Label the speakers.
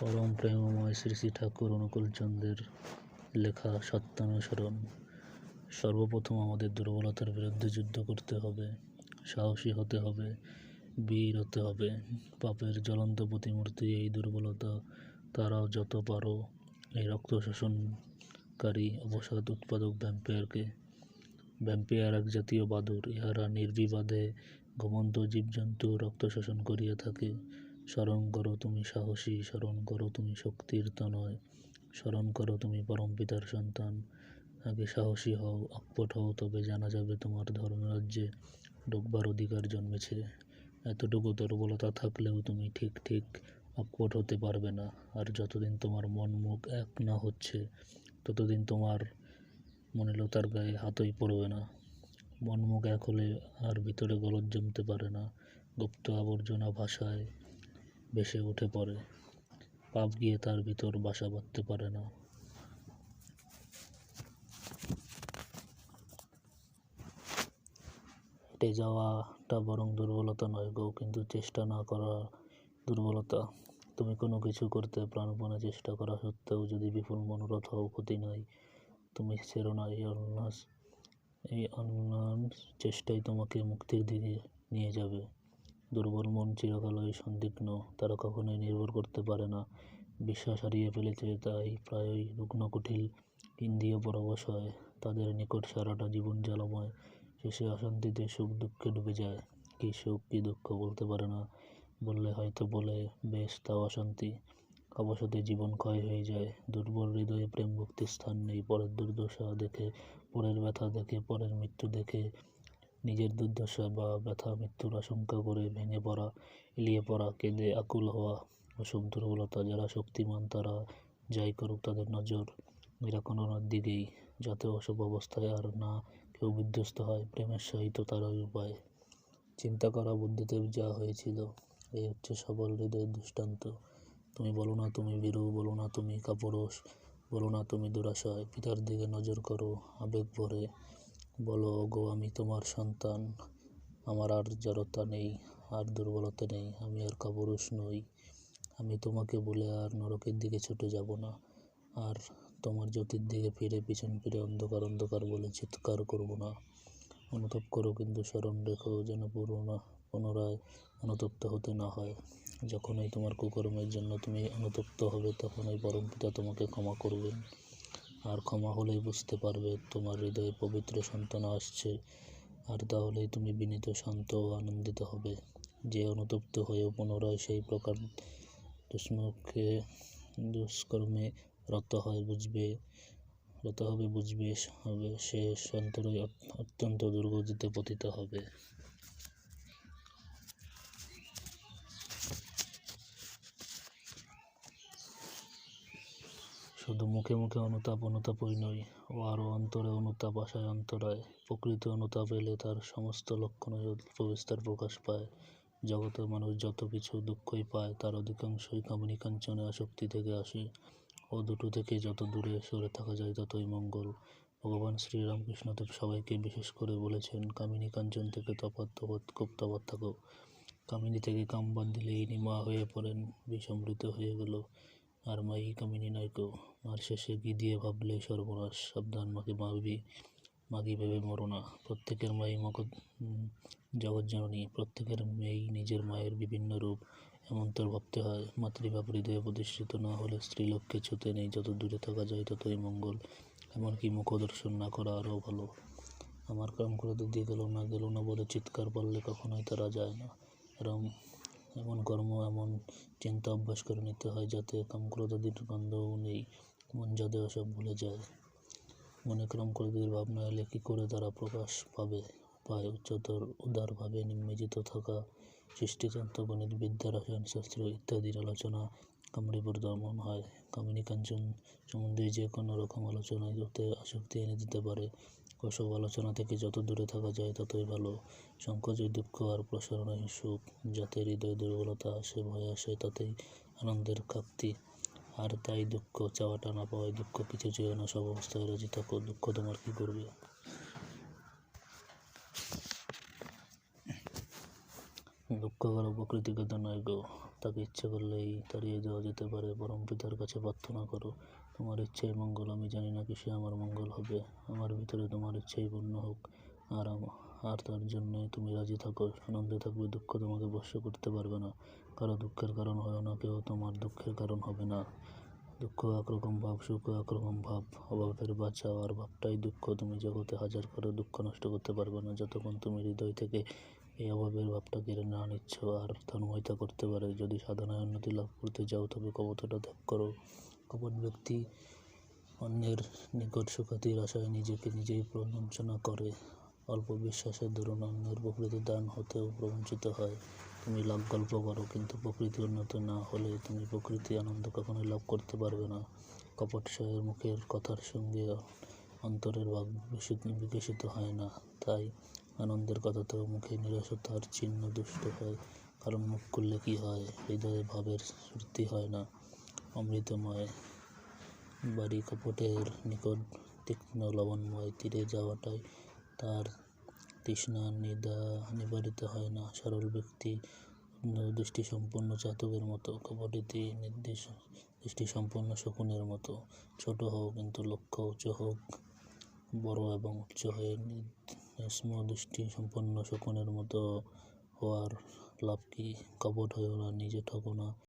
Speaker 1: পরম প্রেমময় শ্রী শ্রী ঠাকুর অনুকূলচন্দ্রের লেখা সত্যানুসরণ। সর্বপ্রথম আমাদের দুর্বলতার বিরুদ্ধে যুদ্ধ করতে হবে, সাহসী হতে হবে, বীর হতে হবে। পাপের জ্বলন্ত প্রতিমূর্তি এই দুর্বলতা তারাও যত পারো এই রক্ত শোষণকারী অবসাদ উৎপাদক ভ্যাম্পায়ারকে ভ্যাম্পায়ার এক জাতীয় বাদুর। ইহারা নির্বিবাদে ঘুমন্ত জীবজন্তু রক্ত শোষণ করিয়া থাকে। স্মরণ করো তুমি সাহসী, স্মরণ করো তুমি শক্তির তনয়, স্মরণ করো তুমি পরম পিতার সন্তান। আগে সাহসী হও অকপট হও, তবে জানা যাবে তোমার ধর্মরাজ্যে ঢুকবার অধিকার জন্মেছে। এতটুকু দুর্বলতা থাকলেও তুমি ঠিক ঠিক অকপট হতে পারবে না। আর যতদিন তোমার মন মুখ এক না হচ্ছে, ততদিন তোমার মনিলতার গায়ে হাতই পড়বে না। মন মুখ এক হলে আর ভিতরে গলদ জমতে পারে না। গুপ্ত আবর্জনা ভাষায় ভেসে উঠে পড়ে। পাপ গিয়ে তার ভিতর বাসা বাঁধতে পারে না। হেঁটে যাওয়াটা বরং দুর্বলতা নয় গো, কিন্তু চেষ্টা না করা দুর্বলতা। তুমি কোনো কিছু করতে প্রাণপণে চেষ্টা করা সত্ত্বেও যদি বিপুল মনোরথ হও, ক্ষতি নাই। তুমি ছেড়ো না, এই অন্যাস, এই অন্যান চেষ্টাই তোমাকে মুক্তির দিকে নিয়ে যাবে। দুর্বল মন চিরকালই সন্দিগ্ন, তারা কখনোই নির্ভর করতে পারে না। বিশ্বাস হারিয়ে ফেলেছে, তাই প্রায়ই রুগ্ন কুটিল ইন্দ্রিয় পরবশ হয় তাদের নিকট সারাটা জীবন জ্বালাময়। শেষে অশান্তিতে সুখ দুঃখে ডুবে যায়। কী সুখ, কী দুঃখ বলতে পারে না। বললে হয়তো বলে, বেশ, তাও অশান্তি। অবসাদে জীবন ক্ষয় হয়ে যায়। দুর্বল হৃদয়ে প্রেম ভক্তির স্থান নেই। পরের দুর্দশা দেখে, পরের ব্যথা দেখে, পরের মৃত্যু দেখে, নিজের দুর্দশা বা ব্যথা মৃত্যুর আশঙ্কা করে ভেঙে পড়া, এলিয়ে পড়া, কেঁদে আকুল হওয়া ওসব দুর্বলতা যারা শক্তিমান তারা যাই করুক তাদের নজর নিরাকরণের দিকেই, যাতে ওসব অবস্থায় আর না কেউ বিধ্বস্ত হয়। প্রেমের সহিত তারাই উপায়। চিন্তা করা বুদ্ধিদেব যা হয়েছিল। এই হচ্ছে সবল হৃদয়ের দৃষ্টান্ত। তুমি বলো না তুমি ভীরু, বলো না তুমি কাপুরুষ, বলো না তুমি দুরাশয়। পিতার দিকে নজর করো, আবেগ ভরে। বলো গো আমি তোমার সন্তান। আমার আর জড়তা নেই, আর দুর্বলতা নেই। আমি আর কাপুরুষ নই। আমি তোমাকে বলে আর নরকের দিকে ছুটে যাব না। আর তোমার জ্যোতির দিকে ফিরে পিছন ফিরে অন্ধকার অন্ধকার বলে চিৎকার করব না। অনুভব করো কিন্তু স্মরণ রেখো যেন পুরোনা পুনরায় অনুতপ্ত হতে না হয়। যখনই তোমার কুকর্মের জন্য তুমি অনুতপ্ত হবে, তখনই পিতা তোমাকে ক্ষমা করবেন। আর ক্ষমা হলেই বুঝতে পারবে তোমার হৃদয়ে পবিত্র সন্তান আসছে। আর তাহলেই তুমি বিনীত, শান্ত ও আনন্দিত হবে। যে অনুতপ্ত হয়েও পুনরায় সেই প্রকার দুষ্মকে দুষ্কর্মে রত হয় বুঝবে, রত হবে বুঝবে হবে সে অন্তরে অত্যন্ত দুর্গতিতে পতিত হবে। শুধু মুখে মুখে অনুতাপ, অনুতাপই নয়, ও আরও অন্তরে অনুতাপ, আশায় অন্তরায়। প্রকৃত অনুতাপ এলে তার সমস্ত লক্ষণই প্রবেশতার প্রকাশ পায়। জগতের মানুষ যত কিছু দুঃখই পায়, তার অধিকাংশই কামিনী কাঞ্চনে আসক্তি থেকে আসে। ও দুটো থেকে যত দূরে সরে থাকা যায়, ততই মঙ্গল। ভগবান শ্রীরামকৃষ্ণদেব সবাইকে বিশেষ করে বলেছেন, কামিনী কাঞ্চন থেকে তফাৎ তফাৎ খুব তফাৎ থাকো। কামিনী থেকে কাম বাদ দিলে ইনি মা হয়ে পড়েন, বিষমৃত হয়ে গেল। আর মাই কামিনী নাইকো আর শেষে কি দিয়ে ভাবলে সর্বনাশ? সাবধান, মাকে মাগবি মাগি ভেবে মরো না। প্রত্যেকের মাই মগজ জগৎজননী প্রত্যেকের মেয়েই নিজের মায়ের বিভিন্ন রূপ। এমন তোর ভাবতে হয়, মাতৃভাব হৃদয়ে প্রতিষ্ঠিত না হলে স্ত্রীলোককে ছুতে নেই। যত দূরে থাকা যায় ততই মঙ্গল। এমনকি মুখদর্শন না করা আরও ভালো। আমার কাম করে দিয়ে গেল না গেল না বলে চিৎকার পারলে কখনোই তারা যায় না। এরম এমন কর্ম, এমন চিন্তা অভ্যাস করে নিতে হয় যাতে কামক্রোধাদির গন্ধও নেই, মন যাতে ওসব ভুলে যায়। মনে কামক্রোধের ভাবনা এলে কী করে তারা প্রকাশ পাবে? পায় উচ্চতর উদারভাবে নিম্মিজিত থাকা সৃষ্টিতন্ত্র গণিত, বিদ্যা রসায়নশাস্ত্র ইত্যাদির আলোচনা কামড়িপুর দমন হয়। কামিনী কাঞ্চন সম্বন্ধে যে কোনো রকম আলোচনায় যাতে আসক্তি এনে দিতে পারে। ওসব আলোচনা থেকে যত দূরে থাকা যায়, ততই ভালো। সংকোচই দুঃখ আর প্রসারণই সুখ, যাতে হৃদয় দুর্বলতা আসে, ভয় আসে, তাতেই আনন্দের কাপ্তি আর তাই দুঃখ চাওয়াটা না পাওয়ায় দুঃখ কিছু চেয়েও না, সব অবস্থায় রাজি থাকো। দুঃখ তোমার কী করবে? দুঃখ করো প্রকৃতিগত নয় গো। তাকে ইচ্ছে করলেই তাড়িয়ে দেওয়া যেতে পারে পরম পিতার কাছে প্রার্থনা করো, তোমার ইচ্ছাই মঙ্গল, আমি জানি না কিসে আমার মঙ্গল হবে। আমার ভিতরে তোমার ইচ্ছাই পূর্ণ হোক, আর আর তার জন্য তুমি রাজি থাকো। আনন্দে থাকবে, দুঃখ তোমাকে বর্ষ করতে পারবে না। কারও দুঃখের কারণ হয় না, কেউ তোমার দুঃখের কারণ হবে না। দুঃখ একরকম ভাব, সুখ একরকম ভাব। অভাবের বাঁচাও আর ভাবটাই দুঃখ। তুমি জগতে হাজার করে দুঃখ নষ্ট করতে পারবে না, যতক্ষণ তুমি হৃদয় থেকে এই অভাবের ভাবটা কেড়ে না নিচ্ছ আর তন্ময়তা করতে পারে। যদি সাধনায় উন্নতি লাভ করতে চাও তবে কবতটা ত্যাগ করো। কপট ব্যক্তি অন্যের নিকট সুখ্যাতির আশায় নিজেকে নিজেই প্রবঞ্চনা করে। অল্প বিশ্বাসের দরুন অন্যের প্রকৃতি দান হতেও প্রবঞ্চিত হয়। তুমি লাভ গল্প করো, কিন্তু প্রকৃতি উন্নত না হলে তুমি প্রকৃতি আনন্দ কখনোই লাভ করতে পারবে না। কপট সহের মুখের কথার সঙ্গে অন্তরের ভাব বিকশিত হয় না। তাই আনন্দের কথাতেও মুখে নিরসতার চিহ্ন দুষ্ট হয়, কারণ মুখ করলে কি হয়? হৃদয়ে ভাবের সৃষ্টি হয় না। অমৃতময় বাড়ি কপটের নিকট তীক্ষ্ণ লবণময় তীরে যাওয়াটাই তার তৃষ্ণা নিদা নিবারিত হয় না। সরল ব্যক্তি দৃষ্টিসম্পন্ন চাতকের মতো, কপটিতে নির্দেশ দৃষ্টি দৃষ্টিসম্পন্ন শকুনের মতো। ছোট হোক কিন্তু লক্ষ্য উঁচু হোক, বড় এবং উচ্চ হয়ে নিষ্ম দৃষ্টি সম্পন্ন শকুনের মতো হওয়ার লাভ কি? কপট হয়েও না নিজে ঠকো না।